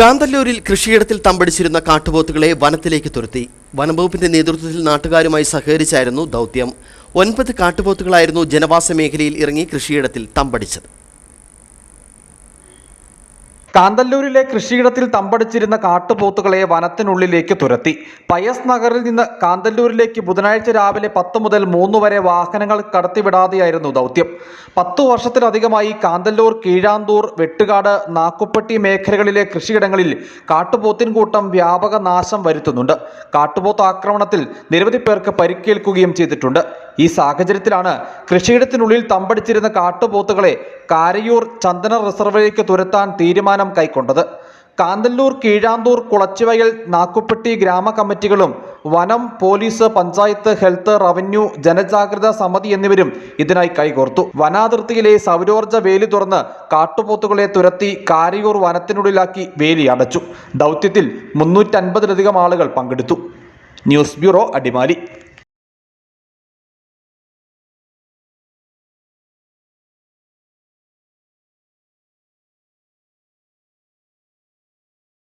കാന്തല്ലൂരിൽ കൃഷിയിടത്തിൽ തമ്പടിച്ചിരുന്ന കാട്ടുപോത്തുകളെ വനത്തിലേക്ക് തുരത്തി. വനംവകുപ്പിന്റെ നേതൃത്വത്തിൽ നാട്ടുകാരുമായി സഹകരിച്ചായിരുന്നു ദൗത്യം. ഒൻപത് കാട്ടുപോത്തുകളായിരുന്നു ജനവാസ മേഖലയിൽ ഇറങ്ങി കൃഷിയിടത്തിൽ തമ്പടിച്ചത്. കാന്തല്ലൂരിലെ കൃഷിയിടത്തിൽ തമ്പടിച്ചിരുന്ന കാട്ടുപോത്തുകളെ വനത്തിനുള്ളിലേക്ക് തുരത്തി. പയസ് നഗറിൽ നിന്ന് കാന്തല്ലൂരിലേക്ക് ബുധനാഴ്ച രാവിലെ പത്ത് മുതൽ മൂന്ന് വരെ വാഹനങ്ങൾ കടത്തിവിടാതെയായിരുന്നു ദൗത്യം. പത്തു വർഷത്തിലധികമായി കാന്തല്ലൂർ കീഴാന്തൂർ വെട്ടുകാട് നാക്കുപ്പെട്ടി മേഖലകളിലെ കൃഷിയിടങ്ങളിൽ കാട്ടുപോത്തിൻ കൂട്ടം വ്യാപക നാശം വരുത്തുന്നുണ്ട്. കാട്ടുപോത്ത് ആക്രമണത്തിൽ നിരവധി പേർക്ക് പരിക്കേൽക്കുകയും ചെയ്തിട്ടുണ്ട്. ഈ സാഹചര്യത്തിലാണ് കൃഷിയിടത്തിനുള്ളിൽ തമ്പടിച്ചിരുന്ന കാട്ടുപോത്തുകളെ കാരയൂർ ചന്ദന റിസർവിലേക്ക് തുരത്താൻ തീരുമാനം കൈക്കൊണ്ടത്. കാന്തല്ലൂർ കീഴാന്തൂർ കുളച്ചുവയൽ നാക്കുപ്പെട്ടി ഗ്രാമകമ്മിറ്റികളും വനം പോലീസ് പഞ്ചായത്ത് ഹെൽത്ത് റവന്യൂ ജനജാഗ്രത സമിതി എന്നിവരും ഇതിനായി കൈകോർത്തു. വനാതിർത്തിയിലെ സൗരോർജ വേലി തുറന്ന് കാട്ടുപോത്തുകളെ തുരത്തി കാരിയൂർ വനത്തിനുള്ളിലാക്കി വേലി അടച്ചു. ദൗത്യത്തിൽ മുന്നൂറ്റൻപതിലധികം ആളുകൾ പങ്കെടുത്തു. News bureau Adimali.